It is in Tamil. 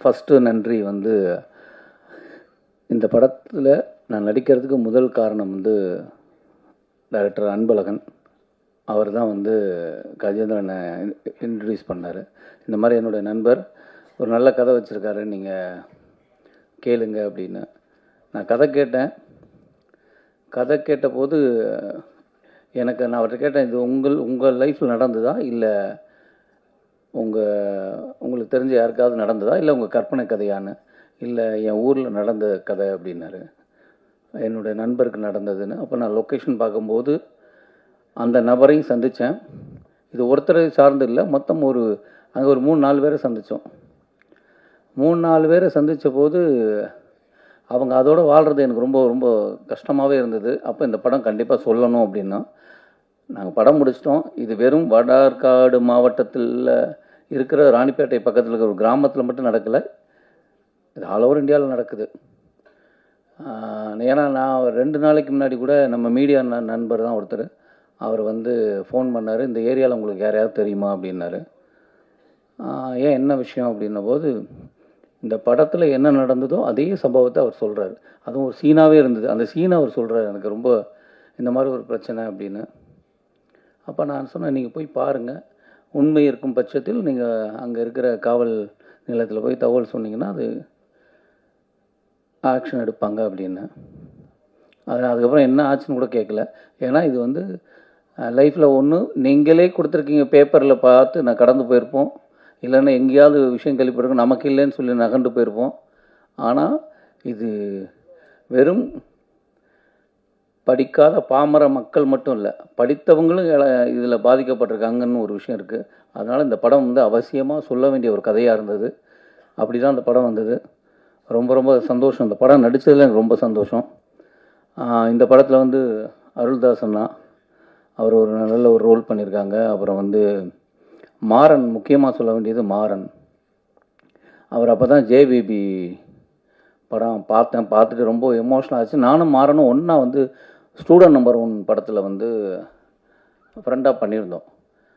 ஃபஸ்ட்டு நன்றி வந்து இந்த படத்தில் நான் நடிக்கிறதுக்கு முதல் காரணம் வந்து டைரக்டர் அன்பழகன். அவர் தான் வந்து கஜேந்திரனை இன்ட்ரடியூஸ் பண்ணார். இந்த மாதிரி என்னுடைய நண்பர் ஒரு நல்ல கதை வச்சுருக்காரு நீங்கள் கேளுங்க அப்படின்னு. நான் கதை கேட்டேன். கதை கேட்டபோது எனக்கு நான் அவர்கிட்ட கேட்டேன் இது உங்கள் உங்கள் லைஃப்பில் நடந்ததா இல்லை உங்கள் உங்களுக்கு தெரிஞ்ச யாருக்காவது நடந்ததா? இல்லை உங்கள் கற்பனை கதையான்னு இல்லை என் ஊரில் நடந்த கதை அப்படின்னாரு. என்னுடைய நண்பருக்கு நடந்ததுன்னு. அப்போ நான் லொக்கேஷன் பார்க்கும்போது அந்த நபரையும் சந்தித்தேன் இது ஒருத்தரை சார்ந்து இல்லை மொத்தம் ஒரு அங்கே ஒரு மூணு நாலு பேரை சந்தித்தோம் மூணு நாலு பேரை சந்தித்த போது அவங்க அதோடு வாழ்கிறது எனக்கு ரொம்ப ரொம்ப கஷ்டமாகவே இருந்தது. அப்போ இந்த படம் கண்டிப்பாக சொல்லணும் அப்படின்னா நாங்கள் படம் முடிச்சிட்டோம். இது வெறும் வடார்காடு மாவட்டத்தில் இருக்கிற ராணிப்பேட்டை பக்கத்தில் இருக்கிற ஒரு கிராமத்தில் மட்டும் நடக்கலை. இது ஆல் ஓவர் இந்தியாவில் நடக்குது. ஏன்னா நான் ரெண்டு நாளைக்கு முன்னாடி கூட நம்ம மீடியா நண்பர் தான் ஒருத்தர். அவர் வந்து ஃபோன் பண்ணார் இந்த ஏரியாவில் உங்களுக்கு யாரையாவது தெரியுமா? அப்படின்னாரு. ஏன் என்ன விஷயம் அப்படின்ன போது இந்த படத்தில் என்ன நடந்ததோ அதே சம்பவத்தை அவர் சொல்கிறாரு அதுவும் ஒரு சீனாகவே இருந்தது. அந்த சீனை அவர் சொல்கிறாரு எனக்கு ரொம்ப இந்த மாதிரி ஒரு பிரச்சனை அப்படின்னு. அப்போ நான் சொன்னேன் நீங்கள் போய் பாருங்கள் உண்மை இருக்கும் பட்சத்தில் நீங்கள் அங்கே இருக்கிற காவல் நிலையத்தில் போய் தகவல் சொன்னீங்கன்னா அது ஆக்ஷன் எடுப்பாங்க அப்படின்னு. அது அதுக்கப்புறம் என்ன ஆச்சுன்னு கூட கேட்கல ஏன்னா இது வந்து லைஃப்பில் ஒன்று நீங்களே கொடுத்துருக்கீங்க பேப்பரில் பார்த்து நான் கடந்து போயிருப்போம். இல்லைன்னா எங்கேயாவது விஷயம் கழிப்பிருக்கும் நமக்கு இல்லைன்னு சொல்லி நகண்டு போயிருப்போம். ஆனால் இது வெறும் படிக்காத பாமர மக்கள் மட்டும் இல்லை படித்தவங்களும் இதில் பாதிக்கப்பட்டிருக்காங்கன்னு ஒரு விஷயம் இருக்குது அதனால் இந்த படம் வந்து அவசியமாக சொல்ல வேண்டிய ஒரு கதையாக இருந்தது. அப்படி தான் அந்த படம் வந்தது. ரொம்ப ரொம்ப சந்தோஷம். இந்த படம் நடித்ததில் எனக்கு ரொம்ப சந்தோஷம். இந்த படத்தில் வந்து அருள்தாசன்னா அவர் ஒரு நல்ல ஒரு ரோல் பண்ணியிருக்காங்க. அப்புறம் வந்து மாறன் முக்கியமாக சொல்ல வேண்டியது மாறன். அவர் அப்போ தான் ஜேபிபி படம் பார்த்தேன். பார்த்துட்டு ரொம்ப எமோஷனல் ஆச்சு. நானும் மாறனும் ஒன்றா வந்து ஸ்டூடெண்ட் நம்பர் ஒன் படத்தில் வந்து ஃப்ரெண்டாக பண்ணியிருந்தோம்.